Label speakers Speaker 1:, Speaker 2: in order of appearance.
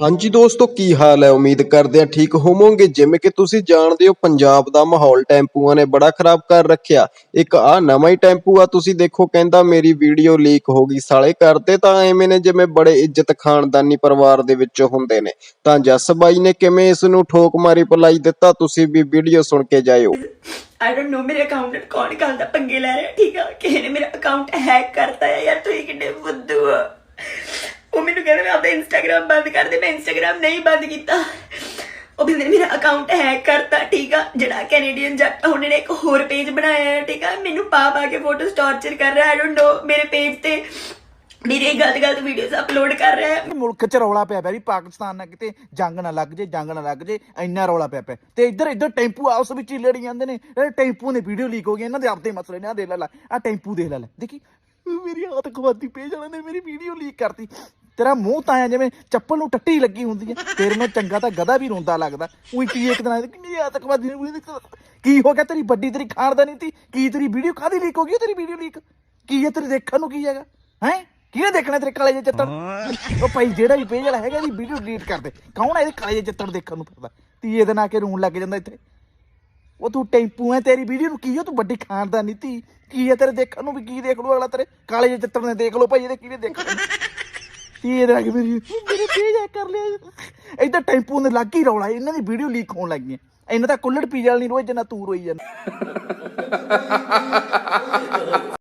Speaker 1: ਹਾਂਜੀ ਦੋਸਤੋ, ਕੀ ਹਾਲ ਹੈ? ਉਮੀਦ ਕਰਦੇ ਹਾਂ ਠੀਕ ਹੋਵੋਗੇ। ਜਿਵੇਂ ਕਿ ਤੁਸੀਂ ਜਾਣਦੇ ਹੋ, ਪੰਜਾਬ ਦਾ ਮਾਹੌਲ ਟੈਂਪੂਆਂ ਨੇ ਬੜਾ ਖਰਾਬ ਕਰ ਰੱਖਿਆ। ਇੱਕ ਆ ਨਵਾਂ ਹੀ ਟੈਂਪੂ ਆ, ਤੁਸੀਂ ਦੇਖੋ, ਕਹਿੰਦਾ ਮੇਰੀ ਵੀਡੀਓ ਲੀਕ ਹੋ ਗਈ ਸਾਲੇ ਕਰਦੇ ਤਾਂ ਐਵੇਂ ਨੇ ਜਿਵੇਂ ਬੜੇ ਇੱਜ਼ਤ ਖਾਨਦਾਨੀ ਪਰਿਵਾਰ ਦੇ ਵਿੱਚੋਂ ਹੁੰਦੇ ਨੇ। ਤਾਂ ਜੱਸ ਬਾਈ ਨੇ ਕਿਵੇਂ ਇਸ ਨੂੰ ਠੋਕ ਮਾਰੀ ਪਲਾਈ ਦਿੱਤਾ? ਤੁਸੀਂ ਵੀ ਵੀਡੀਓ ਸੁਣ ਕੇ ਜਾਇਓ।
Speaker 2: ਆਈ ਡੋਨਟ ਨੋ ਮੇਰੇ ਅਕਾਊਂਟ ਨਾਲ ਕੌਣ ਕੱਲ ਪੰਗੇ ਲੈ ਰਿਹਾ, ਠੀਕ ਆ? ਕਿਸੇ ਨੇ ਮੇਰਾ ਅਕਾਊਂਟ ਹੈਕ ਕਰਤਾ ਯਾਰ, ਤੁਸੀਂ ਕਿੰਨੇ ਬੁੱਧੂ ਆ ਉਹ ਮੈਨੂੰ ਕਹਿੰਦੇ ਮੈਂ ਆਪਣਾ ਇੰਸਟਾਗ੍ਰam ਬੰਦ ਕਰ ਦੇ, ਮੈਂ ਇੰਸਟਾਗ੍ਰam ਨਹੀਂ ਬੰਦ ਕੀਤਾ। ਉਹ ਬੰਦੇ ਮੇਰਾ ਅਕਾਊਂਟ ਹੈਕ ਕਰਤਾ, ਠੀਕ ਆ? ਜਿਹੜਾ ਕੈਨੇਡੀਅਨ ਜੱਟ ਉਹਨੇ ਨੇ ਇੱਕ ਹੋਰ ਪੇਜ ਬਣਾਇਆ ਹੈ, ਠੀਕ ਆ? ਮੈਨੂੰ ਪਾ ਪਾ ਕੇ ਫੋਟੋਸ ਟਾਰਚਰ ਕਰ ਰਿਹਾ ਆਈ ਡੋਨਟ ਨੋ ਮੇਰੇ ਪੇਜ ਤੇ ਮੇਰੇ ਗਲਤ ਗਲਤ ਵੀਡੀਓਜ਼ ਅਪਲੋਡ ਕਰ ਰਿਹਾ ਹੈ।
Speaker 3: ਮੁਲਕ 'ਚ ਰੌਲਾ ਪਿਆ ਪਿਆ ਵੀ ਪਾਕਿਸਤਾਨ ਨਾਲ ਕਿਤੇ ਜੰਗ ਨਾ ਲੱਗ ਜੇ, ਜੰਗ ਨਾ ਲੱਗ ਜੇ, ਇੰਨਾ ਰੌਲਾ ਪਿਆ ਪਿਆ। ਤੇ ਇੱਧਰ ਇੱਧਰ ਟੈਂਪੂ ਆਪਸ ਵਿੱਚ ਹੀ ਲੜੀ ਜਾਂਦੇ ਨੇ। ਇਹ ਟੈਂਪੂ ਨੇ ਵੀਡੀਓ ਲੀਕ ਹੋ ਗਈ, ਇਹਨਾਂ ਦੇ ਆਪਦੇ ਮਸਲੇ ਨੇ ਆ ਦੇਖ ਲੈ ਲੈ ਆ ਟੈਂਪੂ ਦੇਖ ਲੈ ਲੈ। ਦੇਖੀ, ਮੇਰੀ ਆਤੰਕਵਾਦੀ ਪੇਜ ਵਾਲਿਆਂ ਨੇ ਮੇਰੀ ਵੀਡੀਓ ਲੀਕ ਕਰਤੀ। ਤੇਰਾ ਮੂੰਹ ਤਾਂ ਐਂ ਜਿਵੇਂ ਚੱਪਲ ਨੂੰ ਟੱਟੀ ਲੱਗੀ ਹੁੰਦੀ ਹੈ ਤੇਰੇ ਨਾਲ ਚੰਗਾ ਤਾਂ ਗਧਾ ਵੀ ਰੋਂਦਾ ਲੱਗਦਾ। ਉਹੀ ਕੀ ਇੱਕ ਦਿਨ ਆਏ ਕਿੰਨੀ ਆਤੰਕਵਾਦੀ ਨੇ ਵੀਡੀਓ ਲੀਕ ਕੀ ਹੋ ਗਿਆ ਤੇਰੀ ਵੱਡੀ ਤੇਰੀ ਖਾਨਦਾਨੀ ਤੀ ਕੀ ਤੇਰੀ ਵੀਡੀਓ ਕਾਦੀ ਲੀਕ ਹੋ ਗਈ ਤੇਰੀ ਵੀਡੀਓ ਲੀਕ ਕੀ ਹੈ ਤੇਰੇ ਦੇਖਣ ਨੂੰ ਕੀ ਹੈਗਾ? ਹੈ? ਕਿਹਨੇ ਦੇਖਣਾ ਤੇਰੇ ਕਾਲੇ ਜਿਹੇ ਚੱਤੜ? ਉਹ ਭਾਈ ਜਿਹੜਾ ਵੀ ਪੇਜ ਵਾਲਾ ਹੈਗਾ ਇਹਦੀ ਵੀਡੀਓ ਡਿਲੀਟ ਕਰ ਦੇ। ਕੌਣ ਹੈ ਇਹਦੇ ਕਾਲੇ ਜਿਹੇ ਚੱਤੜ ਦੇਖਣ ਨੂੰ ਫਿਰਦਾ? ਤੀਏ ਦਿਨ ਆ ਕੇ ਰੋਣ ਲੱਗ ਜਾਂਦਾ ਇੱਥੇ। ਉਹ ਤੂੰ ਟੈਂਪੂ ਹੈ ਤੇਰੀ ਵੀਡੀਓ ਨੂੰ ਕੀ ਹੈ ਤੂੰ ਵੱਡੀ ਖਾਨਦਾਨੀ ਤੀ ਕੀ ਹੈ ਤੇਰੇ ਦੇਖਣ ਨੂੰ ਵੀ ਕੀ ਦੇਖ ਲੂ ਅਗਲਾ ਤੇਰੇ ਕਾਲੇ ਜਿਹੇ ਚੱਤੜ ਨੇ ਦੇਖ ਲਓ ਭਾਈ ਇਹਦੇ ਕਿਹਨੇ ਦੇਖਣਾ ਇਹ ਦਿਨ ਆ ਕੇ ਮੇਰੇ ਪੇਜ ਕਰ ਲਿਆ ਇੱਧਰ ਟੈਂਪੂ ਨੇ ਲੱਗ ਹੀ ਰੌਲਾ ਇਹਨਾਂ ਦੀ ਵੀਡੀਓ ਲੀਕ ਹੋਣ ਲੱਗ ਗਈ ਇਹਨਾਂ ਤਾਂ ਕੁੱਲੜ ਪੀਜਾ ਵਾਲੀ ਨਹੀਂ ਰੋਏ, ਜਿੰਨਾ ਤੂੰ ਰੋਈ ਜਾਂਦਾ।